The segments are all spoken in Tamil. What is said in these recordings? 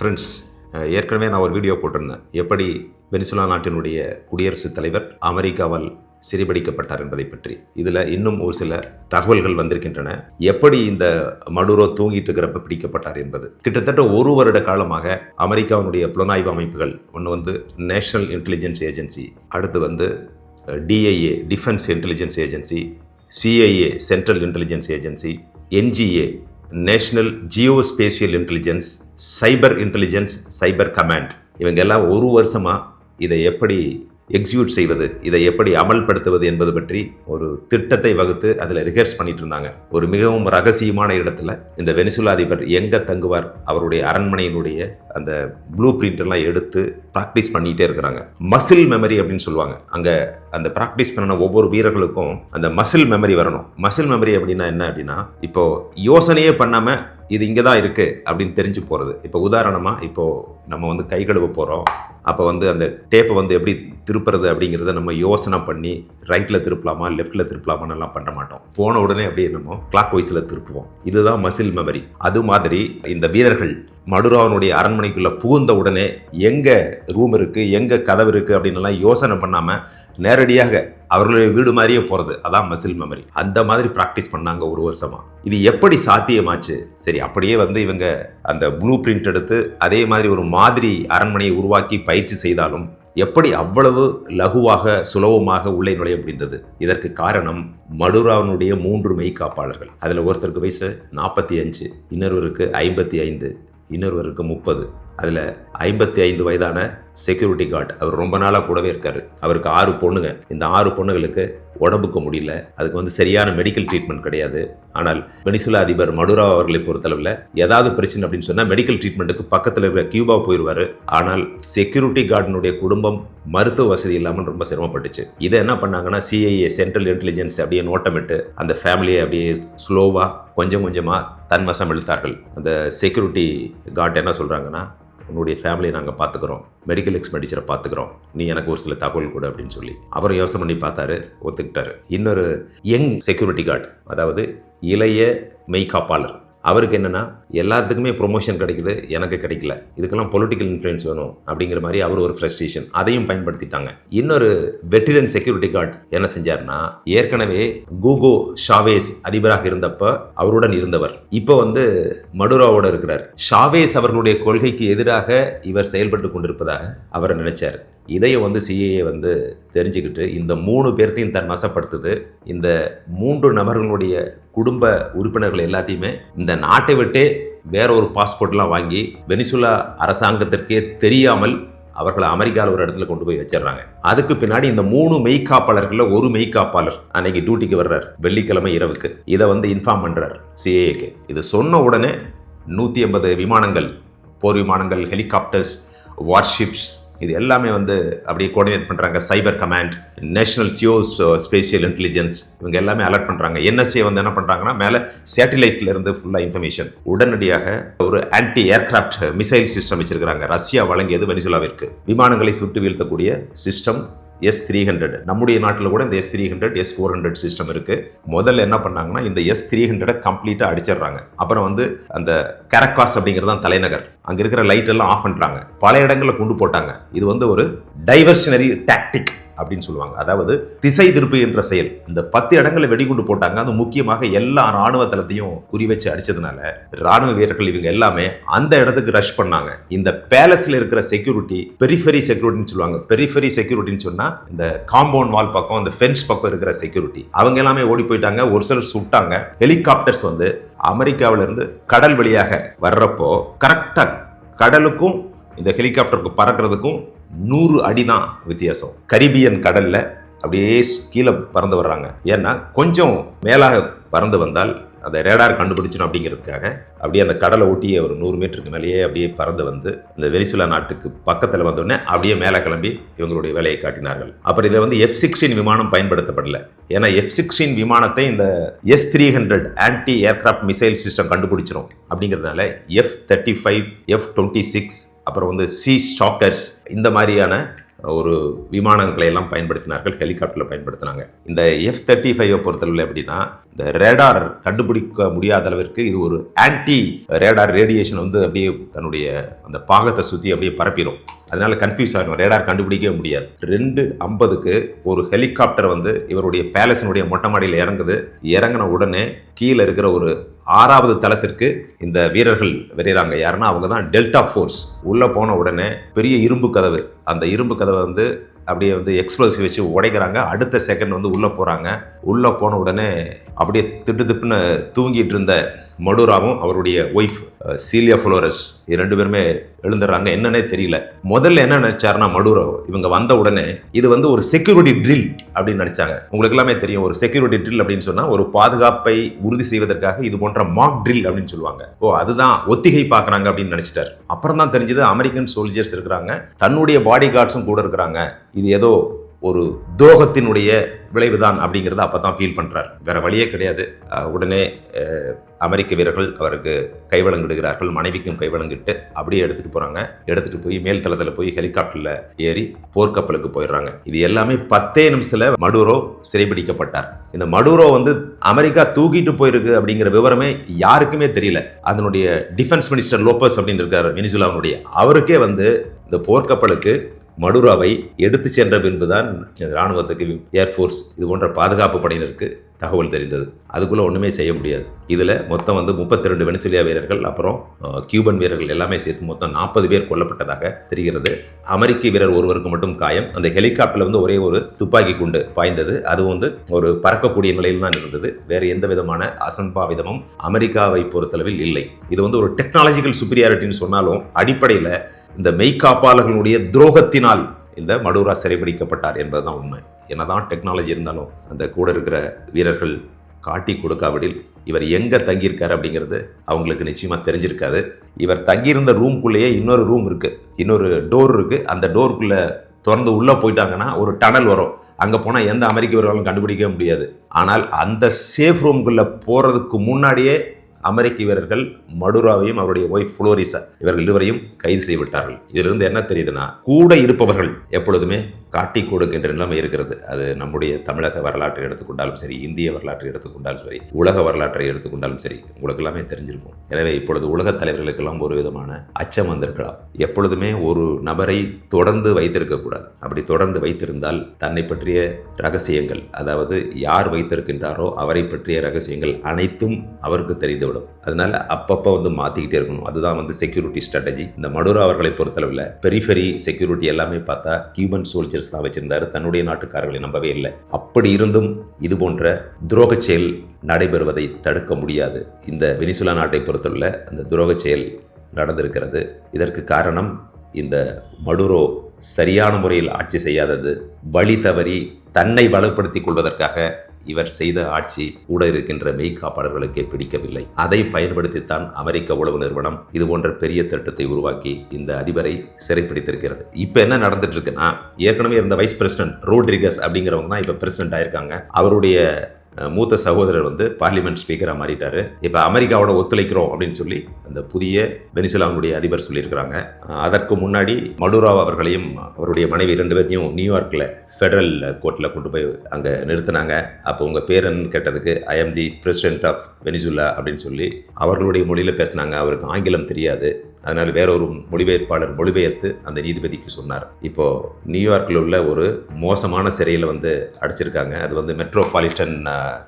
ஃப்ரெண்ட்ஸ் ஏற்கனவே நான் ஒரு வீடியோ போட்டிருந்தேன். எப்படி வெனிசுலா நாட்டினுடைய குடியரசுத் தலைவர் அமெரிக்காவால் சிறைபிடிக்கப்பட்டார் என்பதை பற்றி. இதில் இன்னும் ஒரு சில தகவல்கள் வந்திருக்கின்றன. எப்படி இந்த மடுரோ தூங்கிட்டு இருக்கிறப்ப பிடிக்கப்பட்டார் என்பது. கிட்டத்தட்ட ஒரு வருட காலமாக அமெரிக்காவினுடைய புலனாய்வு அமைப்புகள் ஒன்று வந்து நேஷனல் இன்டெலிஜென்ஸ் ஏஜென்சி அடுத்து வந்து DIA defence intelligence agency CIA central intelligence agency NGA national geospatial intelligence cyber intelligence cyber command. இவங்க எல்லாம் ஒரு வருஷமாக இதை எப்படி எக்ஸிக்யூட் செய்வது இதை எப்படி அமல்படுத்துவது என்பது பற்றி ஒரு திட்டத்தை வகுத்து அதில் ரிஹர்ஸ் பண்ணிட்டு இருந்தாங்க. ஒரு மிகவும் ரகசியமான இடத்துல இந்த வெனிசுலா அதிபர் எங்கே தங்குவார் அவருடைய அரண்மனையினுடைய அந்த ப்ளூ பிரிண்டெல்லாம் எடுத்து ப்ராக்டிஸ் பண்ணிகிட்டே இருக்கிறாங்க. மசில் மெமரி அப்படின்னு சொல்லுவாங்க. அங்கே அந்த ப்ராக்டிஸ் பண்ணின ஒவ்வொரு வீரர்களுக்கும் அந்த மசில் மெமரி வரணும். மசில் மெமரி அப்படின்னா என்ன அப்படின்னா இப்போ யோசனையே பண்ணாமல் இது இங்கே தான் இருக்குது அப்படின்னு தெரிஞ்சு போகிறது இப்போ உதாரணமாக இப்போது நம்ம வந்து கை கழுவ போகிறோம் அப்போ வந்து அந்த டேப்பை வந்து எப்படி திருப்புறது அப்படிங்கிறத நம்ம யோசனை பண்ணி ரைட்டில் திருப்பலாமா லெஃப்ட்டில் திருப்பலாமான்னு எல்லாம் பண்ண மாட்டோம். போன உடனே அப்படியே நம்ம கிளாக் வைஸில் திருப்புவோம். இதுதான் மசில் மெமரி அது மாதிரி இந்த வீரர்கள் மடுராவனுடைய அரண்மனைக்குள்ளே புகுந்த உடனே எங்கே ரூம் இருக்குது எங்கே கதவு இருக்குது அப்படின்னு எல்லாம் யோசனை பண்ணாமல் நேரடியாக அவர்களுடைய வீடு மாதிரியே போகிறது அதான் மசில் மெமரி அந்த மாதிரி ப்ராக்டிஸ் பண்ணாங்க ஒரு வருஷமாக இது எப்படி சாத்தியமாச்சு? சரி அப்படியே வந்து இவங்க அந்த ப்ளூ பிரிண்ட் எடுத்து அதே மாதிரி ஒரு மாதிரி அரண்மனையை உருவாக்கி பயிற்சி செய்தாலும் எப்படி அவ்வளவு லகுவாக சுலபமாக உள்ளே நுழைய முடிந்தது? இதற்கு காரணம் மடுராவனுடைய மூன்று மெய் காப்பாளர்கள் அதில் ஒருத்தருக்கு வயசு நாற்பத்தி அஞ்சு இன்னொருவருக்கு ஐம்பத்தி ஐந்து இன்னொருவருக்கு முப்பது. அதில் ஐம்பத்தி ஐந்து வயதான செக்யூரிட்டி கார்டு அவர் ரொம்ப நாளாக கூடவே இருக்கார். அவருக்கு ஆறு பொண்ணுங்க. இந்த ஆறு பொண்ணுங்களுக்கு உடம்புக்கு முடியல. அதுக்கு வந்து சரியான மெடிக்கல் ட்ரீட்மெண்ட் கிடையாது. ஆனால் வெனிசுலா அதிபர் மடுரா அவர்களை பொறுத்தளவில் ஏதாவது பிரச்சனை அப்படின்னு சொன்னால் மெடிக்கல் ட்ரீட்மெண்ட்டுக்கு பக்கத்தில் இருக்கிற கியூபா போயிடுவார் ஆனால் செக்யூரிட்டி கார்டினுடைய குடும்பம் மருத்துவ வசதி இல்லாமல் ரொம்ப சிரமப்பட்டுச்சு. இதை என்ன பண்ணாங்கன்னா சிஐஏ சென்ட்ரல் இன்டெலிஜென்ஸ் அப்படியே நோட்டமிட்டு அந்த ஃபேமிலியை அப்படியே ஸ்லோவாக கொஞ்சம் கொஞ்சமாக தன்வசம் இழுத்தார்கள். அந்த செக்யூரிட்டி கார்டு என்ன சொல்கிறாங்கன்னா உன்னுடைய ஃபேமிலியை நாங்கள் பார்த்துக்குறோம் மெடிக்கல் எக்ஸ்பெண்டிச்சரை பார்த்துக்குறோம் நீ எனக்கு ஒரு சில தகவல் கொடு அப்படின்னு சொல்லி அவரை யோசனை பண்ணி பார்த்தாரு ஒத்துக்கிட்டாரு. இன்னொரு யங் செக்யூரிட்டி கார்டு அதாவது இளைய மெய்காப்பாளர் அவருக்கு என்னென்னா எல்லாத்துக்குமே ப்ரொமோஷன் கிடைக்குது எனக்கு கிடைக்கல. இதுக்கெல்லாம் பொலிட்டிக்கல் இன்ஃப்ளூயன்ஸ் வேணும் அப்படிங்கிற மாதிரி அவர் ஒரு ஃப்ரஸ்ட்ரேஷன் அதையும் பயன்படுத்திட்டாங்க. இன்னொரு வெட்டிரன் செக்யூரிட்டி கார்டு என்ன செஞ்சார்னா ஏற்கனவே கூகோ ஷாவேஸ் அதிபராக இருந்தப்ப அவருடன் இருந்தவர். இப்போ வந்து மடுராவோட இருக்கிறார். ஷாவேஸ் அவர்களுடைய கொள்கைக்கு எதிராக இவர் செயல்பட்டு கொண்டிருப்பதாக அவர் நினைச்சார். இதையும் வந்து சிஏஏ வந்து தெரிஞ்சுக்கிட்டு இந்த மூணு பேர்த்தையும் தன் வசப்படுத்துது. இந்த மூன்று நபர்களுடைய குடும்ப உறுப்பினர்கள் எல்லாத்தையுமே இந்த நாட்டை விட்டே வேற ஒரு பாஸ்போர்ட்லாம் வாங்கி வெனிசுலா அரசாங்கத்திற்கே தெரியாமல் அவர்களை அமெரிக்காவில் ஒரு இடத்துல கொண்டு போய் வச்சிடுறாங்க. அதுக்கு பின்னாடி இந்த மூணு மெய்காப்பாளர்களில் ஒரு மெய்காப்பாளர் அன்னைக்கு டியூட்டிக்கு வர்றார் வெள்ளிக்கிழமை இரவுக்கு. இதை வந்து இன்ஃபார்ம் பண்ணுறார் சிஏஏக்கு இது சொன்ன உடனே நூற்றி ஐம்பது விமானங்கள் போர் விமானங்கள் ஹெலிகாப்டர்ஸ் வார்ஷிப்ஸ் இது எல்லாமே வந்து அப்படியே கோஆர்டினேட் பண்ணுறாங்க cyber command national geospatial intelligence இவங்க எல்லாமே அலர்ட் பண்ணுறாங்க என்எஸ்ஏ வந்து என்ன பண்ணுறாங்கன்னா மேலே சேட்டிலைட்லேருந்து ஃபுல்லாக இன்ஃபர்மேஷன் உடனடியாக ஒரு ஆன்டி ஏர்கிராஃப்ட் மிசைல் சிஸ்டம் வச்சிருக்கிறாங்க. ரஷ்யா வழங்கியது வெனிசுலாவிற்கு. விமானங்களை சுட்டு வீழ்த்தக்கூடிய சிஸ்டம் எஸ் த்ரீ ஹண்ட்ரட் நம்முடைய நாட்டில் கூட இந்த S three hundred S four hundred system இருக்கு. முதல்ல என்ன பண்ணாங்கன்னா இந்த எஸ் த்ரீ ஹண்ட்ரடை கம்ப்ளீட்டாக அடிச்சிடுறாங்க. அப்புறம் வந்து அந்த கரக்காஸ் அப்படிங்கிறது தான் தலைநகர். அங்கே இருக்கிற லைட் எல்லாம் ஆஃப் பண்ணுறாங்க பல இடங்களில் கொண்டு போட்டாங்க. இது வந்து ஒரு டைவர்ஷனரி டாக்டிக் அப்படின்னு சொல்லுவாங்க. அதாவது திசை திருப்பு என்ற செயல். இந்த பத்து இடங்களை வெடிகுண்டு போட்டாங்க. அது முக்கியமாக எல்லா ராணுவ தளத்தையும் குறி வச்சு அடிச்சதுனால ராணுவ வீரர்கள் இவங்க எல்லாமே அந்த இடத்துக்கு ரஷ் பண்ணாங்க. இந்த பேலஸ்ல இருக்கிற செக்யூரிட்டி பெரிஃபெரி செக்யூரிட்டின்னு சொல்லுவாங்க. பெரிஃபெரி செக்யூரிட்டின்னு சொன்னா இந்த காம்பவுண்ட் வால் பக்கம் அந்த ஃபென்ஸ் பக்கம் இருக்கிற செக்யூரிட்டி அவங்க எல்லாமே ஓடி போயிட்டாங்க. ஒரு சிலர் சுட்டாங்க. ஹெலிகாப்டர்ஸ் வந்து அமெரிக்காவில இருந்து கடல் வழியாக வர்றப்போ கரெக்டா கடலுக்கும் இந்த ஹெலிகாப்டருக்கு பறக்கிறதுக்கும் நூறு அடி தான் வித்தியாசம். கரிபியன் கடல்ல அப்படியே கீழே பறந்து வர்றாங்க. ஏன்னா கொஞ்சம் மேலாக பறந்து வந்தால் அந்த ரேடார் கண்டுபிடிச்சிடும் அப்படிங்கிறதுக்காக அப்படியே அந்த கடலை ஒட்டியே ஒரு நூறு மீட்டருக்கு மேலேயே அப்படியே பறந்து வந்து இந்த வெனிசுலா நாட்டுக்கு பக்கத்தில் வந்தோடனே அப்படியே மேலே கிளம்பி இவங்களுடைய வேலையை காட்டினார்கள். அப்புறம் இதில் வந்து எஃப் சிக்ஸ்டீன் விமானம் பயன்படுத்தப்படல. ஏன்னா எஃப் சிக்ஸ்டீன் விமானத்தை இந்த S three hundred anti aircraft missile system கண்டுபிடிச்சிரும். அப்படிங்கிறதுனால F thirty five F twenty six அப்புறம் வந்து சி ஷாக்கர்ஸ் இந்த மாதிரியான ஒரு விமானங்களை எல்லாம் பயன்படுத்தினார்கள் ஹெலிகாப்டரில் பயன்படுத்தினாங்க. இந்த எஃப் தேர்ட்டி ஃபைவை பொறுத்தளவில் எப்படின்னா இந்த ரேடார் கண்டுபிடிக்க முடியாத அளவிற்கு இது ஒரு ஆன்டி ரேடார் ரேடியேஷன் வந்து அப்படியே தன்னுடைய அந்த பாகத்தை சுற்றி அப்படியே பரப்பிடும். அதனால கன்ஃபியூஸ் ஆகிடும் ரேடார் கண்டுபிடிக்கவே முடியாது. ரெண்டு ஐம்பதுக்கு ஒரு ஹெலிகாப்டர் வந்து இவருடைய பேலஸினுடைய மொட்டை மாடியில் இறங்குது. இறங்கின உடனே கீழே இருக்கிற ஒரு ஆறாவது தளத்திற்கு இந்த வீரர்கள் விரைகிறாங்க யாருன்னா அவங்க தான் டெல்டா ஃபோர்ஸ் உள்ளே போன உடனே பெரிய இரும்பு கதவு. அந்த இரும்பு கதவை வந்து அப்படியே வந்து எக்ஸ்ப்ளோசிவ் வச்சு உடைக்கிறாங்க. அடுத்த செகண்ட் வந்து உள்ளே போகிறாங்க உள்ளே போன உடனே அப்படியே திட்டு திப்புன்னு தூங்கிட்டு இருந்த மடுராவும் அவருடைய ஒய்ஃப் சீலியா ஃப்ளோரஸ் இது ரெண்டு பேருமே எழுந்துடுறாங்க என்னன்னே தெரியல. முதல்ல என்ன நினைச்சாருன்னா மடுரோ இவங்க வந்த உடனே இது வந்து ஒரு செக்யூரிட்டி ட்ரில் அப்படின்னு நினைச்சாங்க. உங்களுக்கு எல்லாமே தெரியும் ஒரு செக்யூரிட்டி ட்ரில் அப்படின்னு சொன்னா ஒரு பாதுகாப்பை உறுதி செய்வதற்காக இது போன்ற மாக் ட்ரில் அப்படின்னு சொல்லுவாங்க. ஓ அதுதான் ஒத்திகை பார்க்குறாங்க அப்படின்னு நினைச்சிட்டாரு. அப்புறம் தான் தெரிஞ்சது அமெரிக்கன் சோல்ஜர்ஸ் இருக்கிறாங்க. தன்னுடைய பாடி கார்ட்ஸும் கூட இருக்கிறாங்க. இது ஏதோ ஒரு துரோகத்தினுடைய விளைவுதான் அப்படிங்கிறத அப்போ தான் ஃபீல் பண்ணுறார் வேறு வழியே கிடையாது. உடனே அமெரிக்க வீரர்கள் அவருக்கு கைவழங்கிடுகிறார்கள் மனைவிக்கும் கைவழங்கிட்டு அப்படியே எடுத்துகிட்டு போகிறாங்க எடுத்துகிட்டு போய் மேல் தளத்தில் போய் ஹெலிகாப்டரில் ஏறி போர்க்கப்பலுக்கு போயிடுறாங்க. இது எல்லாமே பத்தே நிமிஷத்தில் மடுரோ சிறைபிடிக்கப்பட்டார். இந்த மடுரோ வந்து அமெரிக்கா தூக்கிட்டு போயிருக்கு அப்படிங்கிற விவரமே யாருக்குமே தெரியல. அதனுடைய டிஃபென்ஸ் மினிஸ்டர் லோப்பஸ் அப்படின்னு இருக்கார் வெனிசுலாவுடைய. அவருக்கே வந்து இந்த போர்க்கப்பலுக்கு மடுராவை எடுத்து சென்ற பின்புதான் இராணுவத்துக்கு ஏர்ஃபோர்ஸ் இது போன்ற பாதுகாப்பு படையினருக்கு தகவல் தெரிந்தது. அதுக்குள்ளே ஒன்றுமே செய்ய முடியாது. இதில் மொத்தம் வந்து முப்பத்தி ரெண்டு வெனிசுலியா வீரர்கள் அப்புறம் கியூபன் வீரர்கள் எல்லாமே சேர்த்து மொத்தம் நாற்பது பேர் கொல்லப்பட்டதாக தெரிகிறது. அமெரிக்க வீரர் ஒருவருக்கு மட்டும் காயம். அந்த ஹெலிகாப்டரில் வந்து ஒரே ஒரு துப்பாக்கி குண்டு பாய்ந்தது. அது வந்து ஒரு பறக்கக்கூடிய நிலையில் தான் இருந்தது. வேறு எந்த விதமான அசம்பாவிதமும் அமெரிக்காவை பொறுத்தளவில் இல்லை. இது வந்து ஒரு டெக்னாலஜிக்கல் சுப்பீரியாரிட்டின்னு சொன்னாலும் அடிப்படையில் இந்த மெய்காப்பாளர்களுடைய துரோகத்தினால் இந்த மடூரா சிறைபிடிக்கப்பட்டார் என்பதுதான் உண்மை. என்னதான் டெக்னாலஜி இருந்தாலும் அந்த கூட இருக்கிற வீரர்கள் காட்டி கொடுக்காவிடில் இவர் எங்கே தங்கியிருக்காரு அப்படிங்கிறது அவங்களுக்கு நிச்சயமாக தெரிஞ்சிருக்காது. இவர் தங்கியிருந்த ரூம்குள்ளேயே இன்னொரு ரூம் இருக்குது இன்னொரு டோர் இருக்குது அந்த டோருக்குள்ளே திறந்து உள்ளே போயிட்டாங்கன்னா ஒரு டனல் வரும். அங்கே போனால் எந்த அமெரிக்க வீரர்களும் கண்டுபிடிக்கவே முடியாது. ஆனால் அந்த சேஃப் ரூம்குள்ளே போகிறதுக்கு முன்னாடியே அமெரிக்க வீரர்கள் மடுராவையும் அவருடைய ஒய்ஃப் புளோரிசா இவர்கள் இருவரையும் கைது செய்துவிட்டார்கள். இதிலிருந்து என்ன தெரியுதுன்னா கூட இருப்பவர்கள் எப்பொழுதுமே காட்டி கொடுக்கின்ற நிலைமை இருக்கிறது. அது நம்முடைய தமிழக வரலாற்றை எடுத்துக்கொண்டாலும் சரி இந்திய வரலாற்றை எடுத்துக்கொண்டாலும் சரி உலக வரலாற்றை எடுத்துக்கொண்டாலும் சரி உங்களுக்கு எல்லாமே தெரிஞ்சிருக்கும். எனவே இப்பொழுது உலக தலைவர்களுக்கெல்லாம் ஒரு விதமான அச்சம் வந்திருக்கலாம். எப்பொழுதுமே ஒரு நபரை தொடர்ந்து வைத்திருக்கக்கூடாது அப்படி தொடர்ந்து வைத்திருந்தால் தன்னை பற்றிய ரகசியங்கள் அதாவது யார் வைத்திருக்கின்றாரோ அவரை பற்றிய ரகசியங்கள் அனைத்தும் அவருக்கு தெரிந்துவிடும். அதனால அப்பப்போ வந்து மாத்திக்கிட்டே இருக்கணும். அதுதான் வந்து செக்யூரிட்டி ஸ்ட்ராட்டஜி இந்த மடுரா அவர்களை பொறுத்தளவில் பெரிஃபெரி செக்யூரிட்டி எல்லாமே பார்த்தா கியூபன் சோல்ஜர்ஸ் தான் வச்சிருந்தாரு. தன்னுடைய நாட்டுக்காரர்களை நம்பவே இல்லை. அப்படி இருந்தும் இது போன்ற துரோகச் செயல் நடைபெறுவதை தடுக்க முடியாது. இந்த வெனிசுலா நாட்டை பொறுத்துள்ள அந்த துரோகச் செயல் நடந்திருக்கிறது. இதற்கு காரணம் இந்த மடுரோ சரியான முறையில் ஆட்சி செய்யாதது வழி தவறி தன்னை வலுப்படுத்திக் கொள்வதற்காக இவர் செய்த ஆட்சி கூட இருக்கின்ற மெய்காப்பாளர்களுக்கே பிடிக்கவில்லை. அதை பயன்படுத்தித்தான் அமெரிக்க உளவு நிறுவனம் இது போன்ற பெரிய திட்டத்தை உருவாக்கி இந்த அதிபரை சிறைப்பிடித்திருக்கிறது. இப்போ என்ன நடந்துட்டு இருக்குன்னா ஏற்கனவே இருந்த வைஸ் பிரசிடென்ட் ரோட்ரிகஸ் அப்படிங்கிறவங்க தான் இப்போ பிரசிடென்ட் ஆயிருக்காங்க. அவருடைய மூத்த சகோதரர் வந்து பார்லிமெண்ட் ஸ்பீக்கராக மாறிட்டார். இப்போ அமெரிக்காவோட ஒத்துழைக்கிறோம் அப்படின்னு சொல்லி அந்த புதிய வெனிசுலாவுடைய அதிபர் சொல்லியிருக்கிறாங்க. அதற்கு முன்னாடி மடுரா அவர்களையும் அவருடைய மனைவி ரெண்டு பேர்த்தையும் நியூயார்க்கில் ஃபெடரல் கோர்ட்டில் கொண்டு போய் அங்கே நிறுத்தினாங்க. அப்போ உங்கள் பேரன் கேட்டதுக்கு I am the president of Venezuela அப்படின்னு சொல்லி அவர்களுடைய மொழியில் பேசினாங்க. அவருக்கு ஆங்கிலம் தெரியாது. அதனால் வேற ஒரு மொழிபெயர்ப்பாளர் மொழிபெயர்த்து அந்த நீதிபதிக்கு சொன்னார். இப்போ நியூயார்க்கில் உள்ள ஒரு மோசமான சிறையில் வந்து அடைச்சிருக்காங்க. அது வந்து மெட்ரோபாலிட்டன்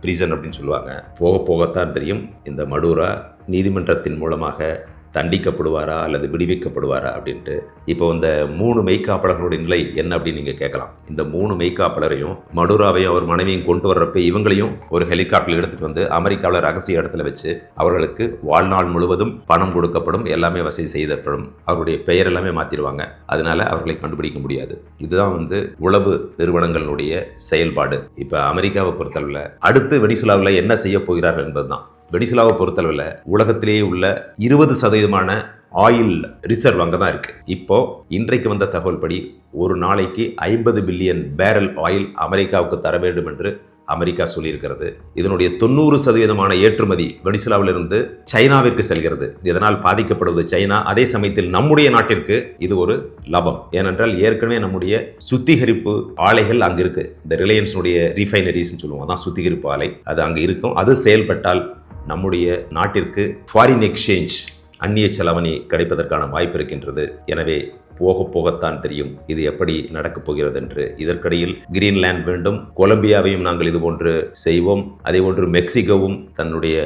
ப்ரீசன் அப்படின்னு சொல்லுவாங்க. போக போகத்தான் தெரியும். இந்த மடூரா நீதிமன்றத்தின் மூலமாக தண்டிக்கப்படுவாரா அல்லது விடுவிக்கப்படுவாரா அப்படின்ட்டு இப்போ இந்த மூணு மெய்க்காப்பாளர்களுடைய நிலை என்ன அப்படின்னு நீங்கள் கேட்கலாம். இந்த மூணு மெய்க்காப்பாளரையும் மடுராவையும் அவர் மனைவியும் கொண்டு வர்றப்ப இவங்களையும் ஒரு ஹெலிகாப்டரில் எடுத்துகிட்டு வந்து அமெரிக்காவில் ரகசிய இடத்துல வச்சு அவர்களுக்கு வாழ்நாள் முழுவதும் பணம் கொடுக்கப்படும் எல்லாமே வசதி செய்தப்படும் அவருடைய பெயர் எல்லாமே மாற்றிடுவாங்க அதனால அவர்களை கண்டுபிடிக்க முடியாது. இதுதான் வந்து உளவு நிறுவனங்களுடைய செயல்பாடு. இப்போ அமெரிக்காவை பொறுத்தளவில் அடுத்து வெனிசுலாவில் என்ன செய்ய போகிறார்கள் என்பதுதான். வெனிசுலாவை பொறுத்தளவில் உலகத்திலேயே உள்ள இருபது சதவீதமான ஆயில் ரிசர்வ் அங்கே தான் இருக்கு. இப்போ இன்றைக்கு வந்த தகவல் படி ஒரு நாளைக்கு ஐம்பது பில்லியன் பேரல் ஆயில் அமெரிக்காவுக்கு தர வேண்டும் என்று அமெரிக்கா சொல்லியிருக்கிறது. இதனுடைய தொண்ணூறு சதவீதமான ஏற்றுமதி வெனிசுலாவிலிருந்து சைனாவிற்கு செல்கிறது. இதனால் பாதிக்கப்படுவது சைனா. அதே சமயத்தில் நம்முடைய நாட்டிற்கு இது ஒரு லாபம். ஏனென்றால் ஏற்கனவே நம்முடைய சுத்திகரிப்பு ஆலைகள் அங்கு இருக்கு. இந்த ரிலையன்ஸினுடைய ரீஃபைனரிஸ்னு சொல்லுவோம். அதான் சுத்திகரிப்பு ஆலை. அது அங்கே இருக்கும். அது செயல்பட்டால் நம்முடைய நாட்டிற்கு ஃபாரின் எக்ஸ்சேஞ்ச் அந்நிய செலவணி கிடைப்பதற்கான வாய்ப்பு இருக்கின்றது. எனவே போக போகத்தான் தெரியும் இது எப்படி நடக்கப் போகிறது என்று. இதற்கிடையில் கிரீன்லாந்து வேண்டும் கொலம்பியாவையும் நாங்கள் இது போன்று செய்வோம். அதே போன்று மெக்சிகோவும் தன்னுடைய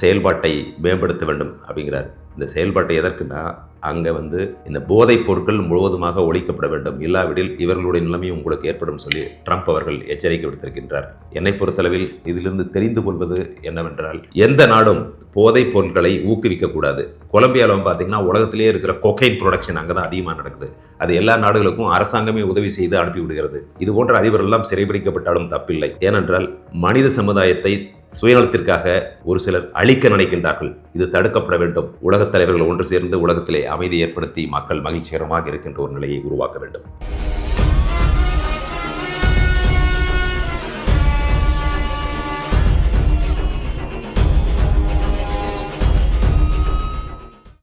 செயல்பாட்டை மேம்படுத்த வேண்டும் அப்படிங்கிறார். இந்த செயல்பாட்டை எதற்குன்னா அங்கே வந்து இந்த போதைப் பொருட்கள் முழுவதுமாக ஒழிக்கப்பட வேண்டும். இல்லாவிடில் இவர்களுடைய நிலைமையும் உங்களுக்கு ஏற்படும் சொல்லி ட்ரம்ப் அவர்கள் எச்சரிக்கை விடுத்திருக்கின்றார். என்னை பொறுத்தளவில் இதிலிருந்து தெரிந்து கொள்வது என்னவென்றால் எந்த நாடும் போதைப் பொருட்களை ஊக்குவிக்கக்கூடாது. கொலம்பியாவில் பார்த்தீங்கன்னா உலகத்திலேயே இருக்கிற கொக்கைன் ப்ரொடக்ஷன் அங்கே தான் அதிகமாக நடக்குது. அது எல்லா நாடுகளுக்கும் அரசாங்கமே உதவி செய்து அனுப்பி விடுகிறது இது போன்ற அதிபர் எல்லாம் சிறைபிடிக்கப்பட்டாலும் தப்பில்லை. ஏனென்றால் மனித சமுதாயத்தை சுயநலத்திற்காக ஒரு சிலர் அழிக்க நினைக்கின்றார்கள். இது தடுக்கப்பட வேண்டும். உலகத் தலைவர்கள் ஒன்று சேர்ந்து உலகத்திலே அமைதி ஏற்படுத்தி மக்கள் மகிழ்ச்சிகரமாக இருக்கின்ற ஒரு நிலையை உருவாக்க வேண்டும்.